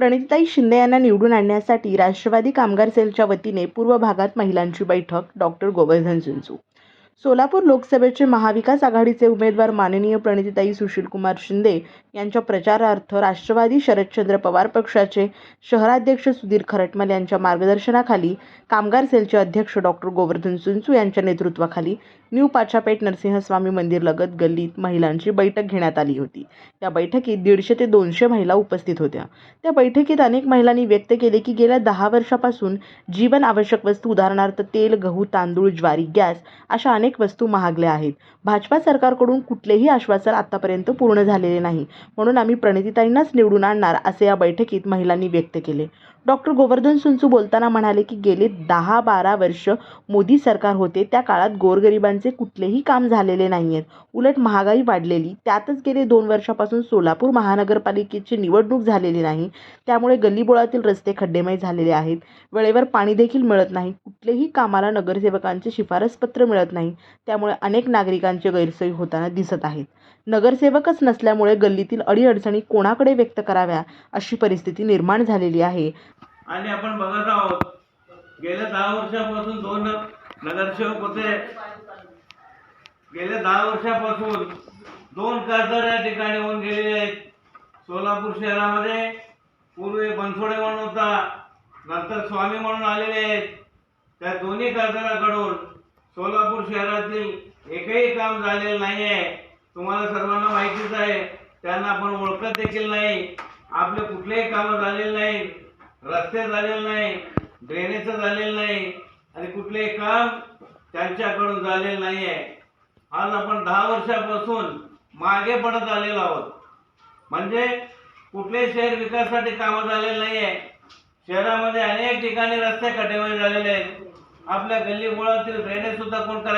प्रणितीताई शिंदे यांना निवडून आणण्यासाठी राष्ट्रवादी कामगार सेलच्या वतीने पूर्व भागात महिलांची बैठक डॉक्टर गोवर्धन झुंजू सोलापूर लोकसभेचे महाविकास आघाडीचे उमेदवार माननीय प्रणितीताई सुशीलकुमार शिंदे यांच्या प्रचारार्थ राष्ट्रवादी शरदचंद्र पवार पक्षाचे शहराध्यक्ष सुधीर खरटमल यांच्या मार्गदर्शनाखाली कामगार सेलचे अध्यक्ष डॉक्टर गोवर्धन जिंजू यांच्या नेतृत्वाखाली न्यू पाछापेठ नरसिंहस्वामी मंदिर लगत गल्लीत महिलांची बैठक घेण्यात आली होती. या बैठकीत दीडशे ते दोनशे महिला उपस्थित होत्या. त्या बैठकीत अनेक महिलांनी व्यक्त केले की गेल्या दहा वर्षापासून जीवन आवश्यक वस्तू उदाहरणार्थ तेल गहू तांदूळ ज्वारी गॅस अशा अनेक वस्तू महागल्या आहेत. भाजपा सरकारकडून कुठलेही आश्वासन आतापर्यंत पूर्ण झालेले नाही. म्हणून आम्ही प्रणितीताईंनाच निवडून आणणार असे या बैठकीत महिलांनी व्यक्त केले. डॉक्टर गोवर्धन सुंचू बोलताना म्हणाले की गेले दहा बारा वर्ष मोदी सरकार होते. त्या काळात गोरगरिबांचे कुठलेही काम झालेले नाही आहेत उलट महागाई वाढलेली. त्यातच गेले दोन वर्षापासून सोलापूर महानगरपालिकेची निवडणूक झालेली नाही. त्यामुळे गल्लीबोळातील रस्ते खड्डेमय झालेले आहेत. वेळेवर पाणी देखील मिळत नाही. कुठलेही कामाला नगरसेवकांचे शिफारसपत्र मिळत नाही त्यामुळे अनेक नागरिकांचे गैरसोय होताना दिसत आहेत. नगरसेवकच नसल्यामुळे गल्लीतील अडीअडचणी कोणाकडे व्यक्त कराव्या अशी परिस्थिती निर्माण झालेली आहे. आणि आपण बघत आहोत गेल्या दहा वर्षापासून दोन नगरसेवक होते. गेल्या दहा वर्षापासून दोन खासदार या ठिकाणी होऊन गेलेले आहेत. सोलापूर शहरामध्ये पूर्वी बनसोडे म्हणून होता नंतर स्वामी म्हणून आलेले आहेत. त्या दोन्ही खासदाराकडून सोलापूर शहरातील एकही काम झालेलं नाही आहे तुम्हाला सर्वांना माहितीच आहे त्यांना आपण ओळखत देखील नाही. आपले कुठलेही कामं झालेले नाही रस्ते झालेले नाही ड्रेनेजचं झालेलं नाही. आणि कुठलेही काम त्यांच्याकडून झालेलं नाही आहे आज आपण दहा वर्षापासून मागे पडत आलेलो आहोत. म्हणजे कुठलेही शहर विकासासाठी कामं झालेलं नाही आहे शहरामध्ये अनेक ठिकाणी रस्ते कटेवर झालेले आहेत. आपल्या गल्ली मुळातील ड्रेनेज सुद्धा कोण करा